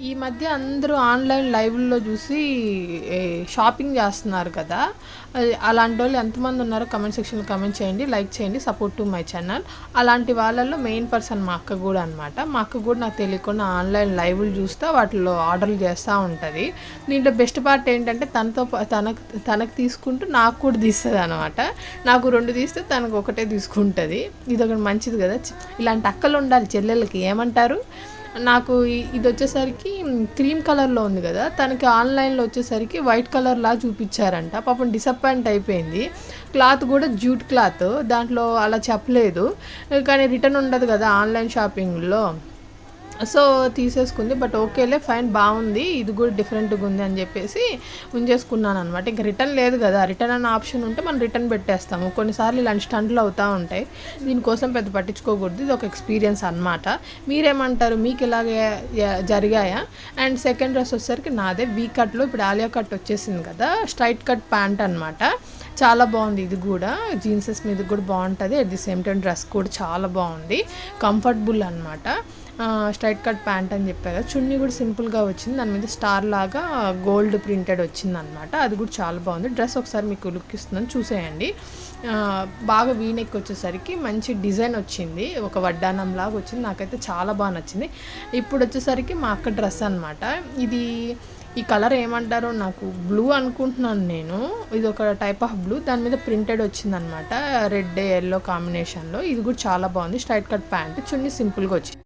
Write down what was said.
ఈ మధ్య అందరూ ఆన్లైన్ లైవ్లో చూసి షాపింగ్ చేస్తున్నారు కదా అలాంటి వాళ్ళు ఎంతమంది ఉన్నారో కమెంట్ సెక్షన్లో కమెంట్ చేయండి లైక్ చేయండి సపోర్ట్ టు మై ఛానల్. అలాంటి వాళ్ళల్లో మెయిన్ పర్సన్ మా అక్క కూడా అనమాట మా అక్క కూడా నాకు తెలియకుండా ఆన్లైన్ లైవ్లు చూస్తే వాటిలో ఆర్డర్లు చేస్తూ ఉంటుంది. దీంట్లో బెస్ట్ పార్ట్ ఏంటంటే తనతో పా- తనకు తనకు తీసుకుంటూ నాకు కూడా తీస్తుంది అనమాట నాకు రెండు తీస్తే తనకు ఒకటే తీసుకుంటుంది. ఇది ఒకటి మంచిది కదా. ఇలాంటి అక్కలు ఉండాలి చెల్లెళ్ళకి. ఏమంటారు? నాకు ఇది వచ్చేసరికి క్రీమ్ కలర్లో ఉంది కదా తనకి ఆన్లైన్లో వచ్చేసరికి వైట్ కలర్ లా చూపించారంట. పాపం డిసప్పాయింట్ అయిపోయింది. క్లాత్ కూడా జూట్ క్లాత్ దాంట్లో అలా చెప్పలేదు. కానీ రిటర్న్ ఉండదు కదా ఆన్లైన్ షాపింగ్లో. సో తీసేసుకుంది బట్ ఓకేలే ఫైన్ బాగుంది ఇది కూడా డిఫరెంట్గా ఉంది అని చెప్పేసి ఉంచేసుకున్నాను అనమాట ఇంకా రిటర్న్ లేదు కదా రిటర్న్ అన్న ఆప్షన్ ఉంటే మనం రిటర్న్ పెట్టేస్తాము. కొన్నిసార్లు ఇలాంటి స్టంట్లు అవుతూ ఉంటాయి. దీనికోసం పెద్ద పట్టించుకోకూడదు ఇది ఒక ఎక్స్పీరియన్స్ అనమాట మీరేమంటారు? మీకు ఇలాగే జరిగాయా? అండ్ సెకండ్ డ్రెస్ వచ్చేసరికి నాదే వీ కట్లో ఇప్పుడు ఆలియా కట్ వచ్చేసింది కదా స్ట్రైట్ కట్ ప్యాంట్ అనమాట చాలా బాగుంది ఇది కూడా. జీన్సెస్ మీద కూడా బాగుంటుంది. At the same time dress కూడా చాలా బాగుంది. కంఫర్టబుల్ అనమాట స్ట్రైట్ కట్ ప్యాంట్ అని చెప్పా కదా చున్నీ కూడా సింపుల్గా వచ్చింది. దాని మీద స్టార్ లాగా గోల్డ్ ప్రింటెడ్ వచ్చింది అనమాట అది కూడా చాలా బాగుంది. డ్రెస్ ఒకసారి మీకు లుక్ ఇస్తుందని చూసేయండి. బాగా వీనెక్ వచ్చేసరికి మంచి డిజైన్ వచ్చింది. ఒక వడ్డానం లాగా వచ్చింది. నాకైతే చాలా బాగా నచ్చింది. ఇప్పుడు వచ్చేసరికి మా అక్క డ్రెస్ అనమాట ఇది ఈ కలర్ ఏమంటారో నాకు బ్లూ అనుకుంటున్నాను నేను. ఇది ఒక టైప్ ఆఫ్ బ్లూ. దాని మీద ప్రింటెడ్ వచ్చిందనమాట రెడ్ ఎల్లో కాంబినేషన్లో. ఇది కూడా చాలా బాగుంది. Straight cut pant. చున్నీ సింపుల్గా వచ్చింది.